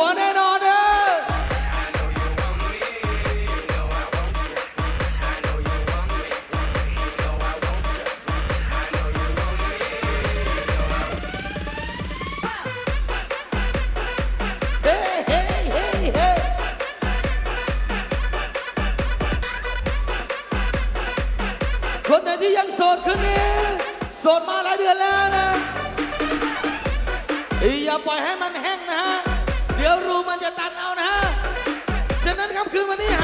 หัวแน่นอนเด้อเฮ้เฮ้เฮ้เฮ้คนไหนที่ยังโสดคืนนี้โสดมาหลายเดือนแล้วนะ อย่าปล่อยให้มันแห้ง ฉะนั้นครับคืน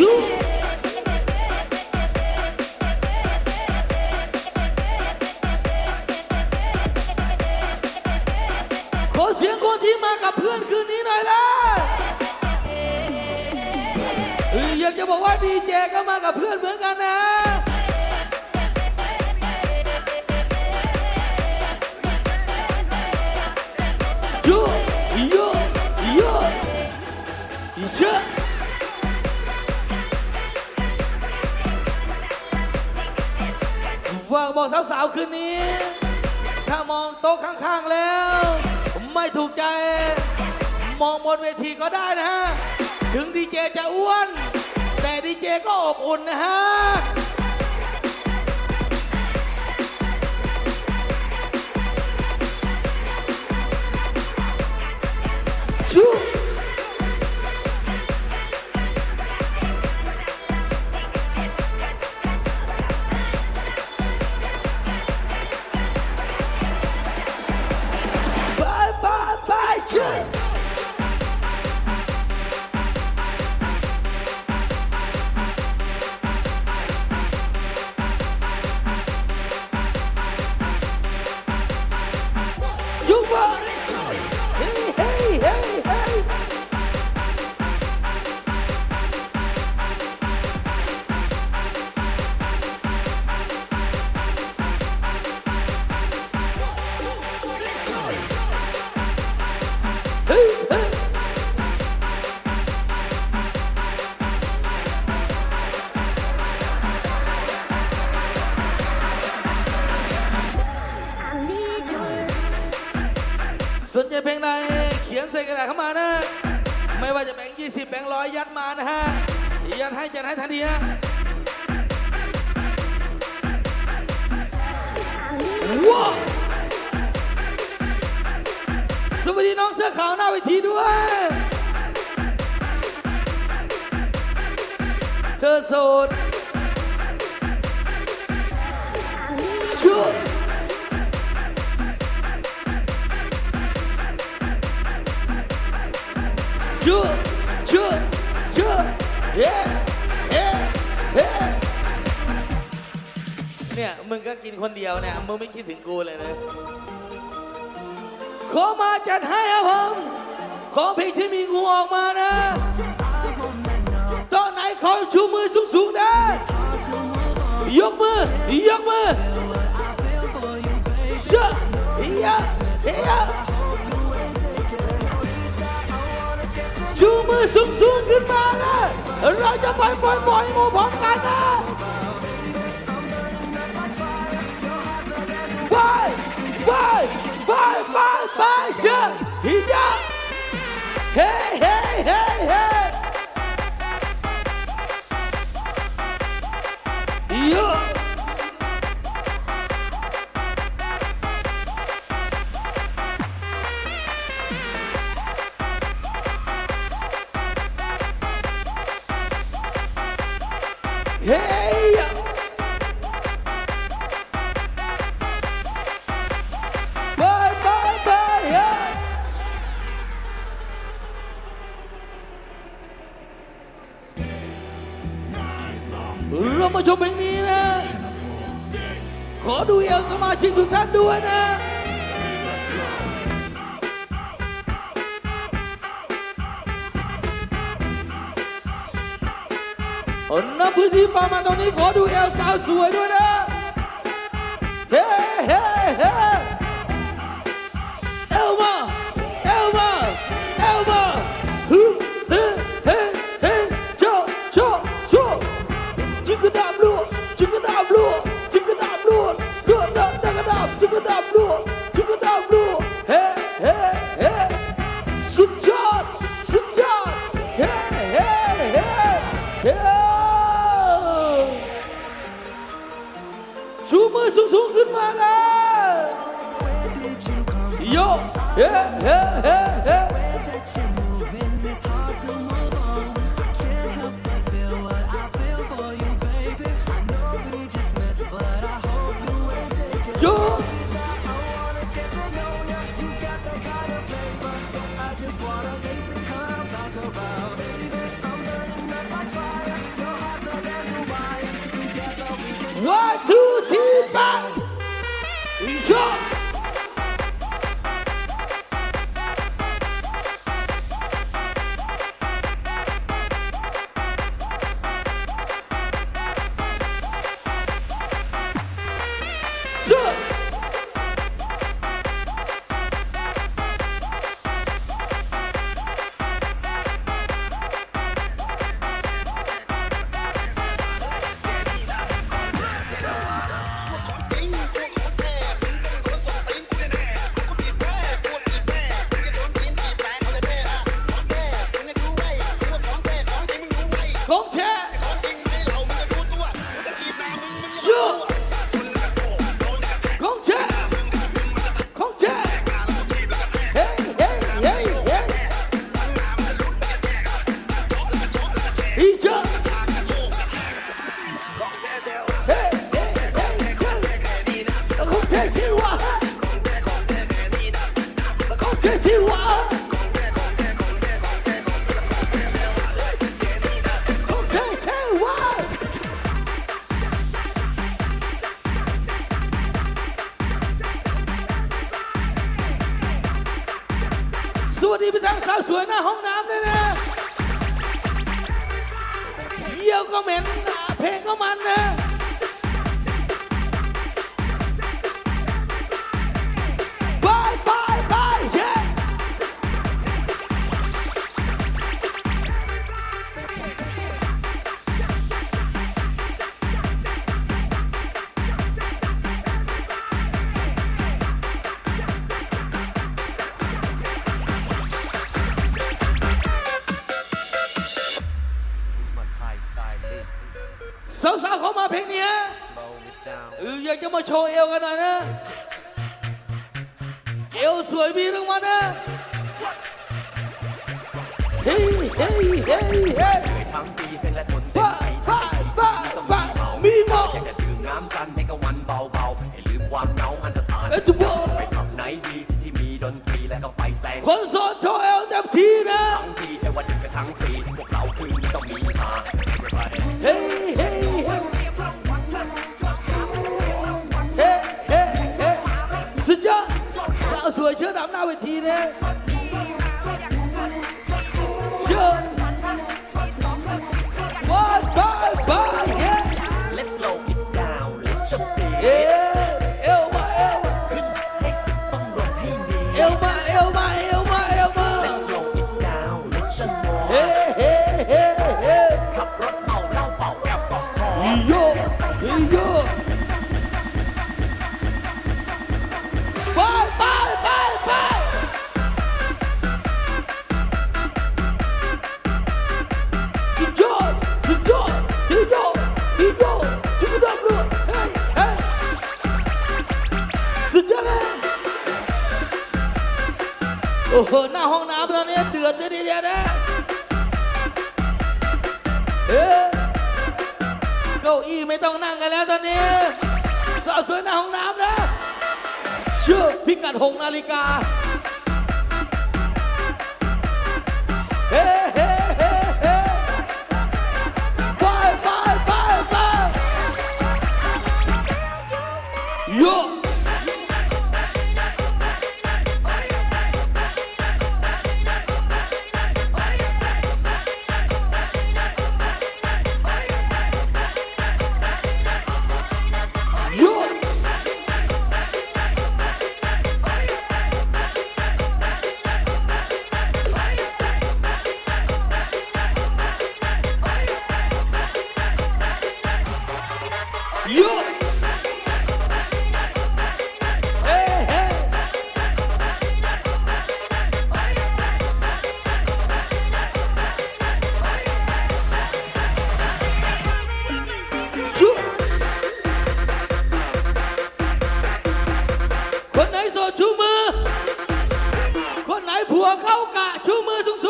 ขอเสียงคนที่มากับเพื่อนคืนนี้หน่อยละอยากจะบอกว่าดีเจก็มากับเพื่อนเหมือนกันนะ ฝากบอกสาวๆคืนนี้ ถ้ามองโต๊ะข้างๆแล้ว ไม่ถูกใจ มองบนเวทีก็ได้นะฮะ ถึงดีเจจะอ้วน แต่ดีเจก็อบอุ่นนะฮะ เขียนใส่กระดาษเข้ามานะ ไม่ว่าจะแบงค์ยี่สิบแบงค์ร้อยยัดมานะฮะยัดให้จัดให้ทันทีนะว้าวสวัสดีน้องเสื้อขาวหน้าเวทีด้วย เธอโสดชั่ว เยอะเยอะเย้เย้เย้เนี่ย มึงก็กินคนเดียวเนี่ย มึงไม่คิดถึงกูเลยนะขอมาจัดให้ครับผม ของเพลงที่มีงูออกมานะ ตอนไหนขอชูมือสูงๆนะยกมือ ยกมือเชื่อ มือสูงสูงๆขึ้นมาเลยเราจะไปปล่อยปล่อยหมูพร้อมกันนะไปไปไปไปไปเชื่อฮิยาเฮ้เฮ้เฮ้เฮ้ เฮ้ยไปไปไปเฮ้ยเรามาชมเพลงนี้นะ ขอดูเอลสมาชิกทุกท่านด้วยนะ અન્ન ભૂજી પામા તો નહીં ખોડું કે સાસુ હરો રે હે હે હે એવા એવા એવા હે હે હે જો જો જો ચિકડાબલો up. มันสูงสูงขึ้นมาเลยโยเฮ้เฮ้เฮ้ Go! 可那红的。 อยากจะมาโชว์เอวกันหน่อยนะ เอวสวยมีรางวัลนะ เฮ้ยเฮ้ยเฮ้ยเฮ้ยทั้งปีเส้และทนเต็มไปบ้าบ้าบ้ามีมออยากจะดื่มน้ำกันในกะวันเบาๆให้ลืมความเหงาอันตรานไป Yeah. อี้ไม่ต้องนั่งกันแล้วตอนนี้ สาวสวยหน้าห้องน้ำนะชื่อพิกัดหกนาฬิกา เฮ้เฮ้เัวเข้ากะชูมือสูง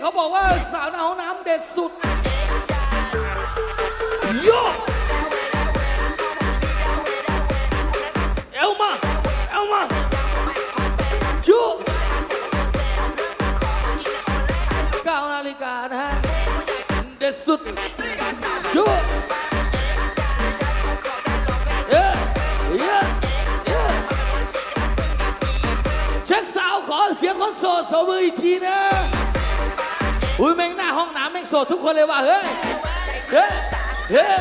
เขาบอกว่าสาวนห้น้ำเด็ดสุดโยเอลมาเอลมาโยเก้าวนาฬิกานะฮะเด็ดสุดโยเย้เย้เย้เช็คสาวขอเสียงคนโสดสมืออีกทีนะ อุ้ยแม่งหน้าห้องน้ำแม่งโสดทุกคนเลยว่ะเฮ้ยเฮ้ยเฮ้ย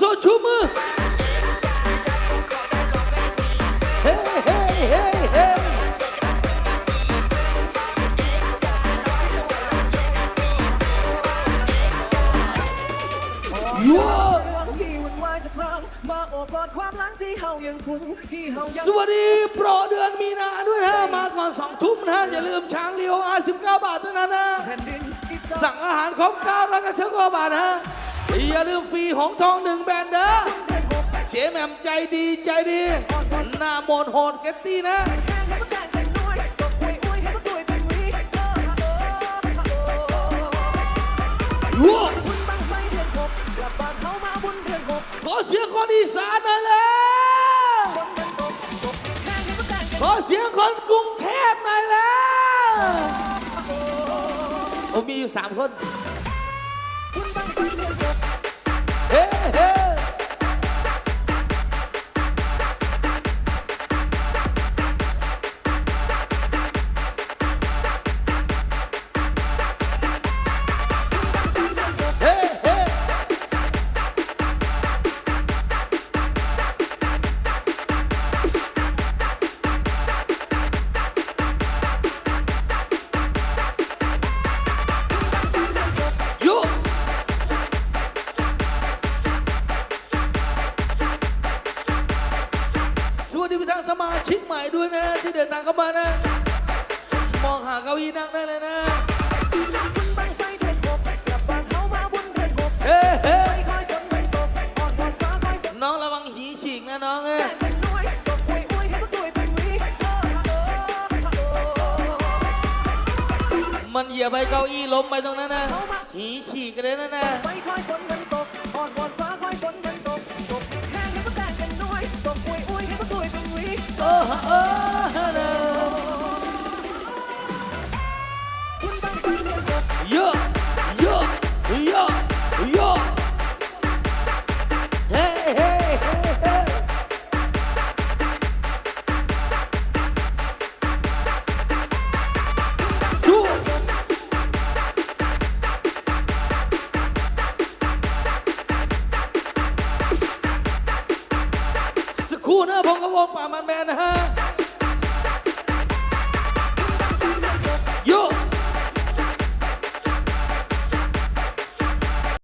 สชูมือเฮ้เฮ้เฮ้เฮ้วสวัสดีโปรเดือนมีนาด้วยนะมาก่อนสองทุ่มนะอย่าลืมช้างเลี้ยวอาสิบเก้าบาทเท่านั้นนะสั่งอาหารครบเก้าร้อก็เช้ากว่บาทนะ อย่าลืมฟรีของทองหนึ่งแบนเด้อเจ๊แหม่มใจดีใจดี หน้าโมนโหดเกตตี้นะขอเสียงคนอีสานหน่อยแล้วขอเสียงคนกรุงเทพหน่อยแล้วโอ้มีอยู่สามคนคุณบังไฟเดือนหก เฮ้ ด้วยนะ ที่เดินทางเข้ามานะ มองหาเก้าอี้นั่งได้เลยนะน้องระวังหีฉีกนะน้องเอ้มันเหยียบไปเก้าอี้ล้มไปตรงนั้นนะหีฉีกกันเลยนะนะ oh, oh, oh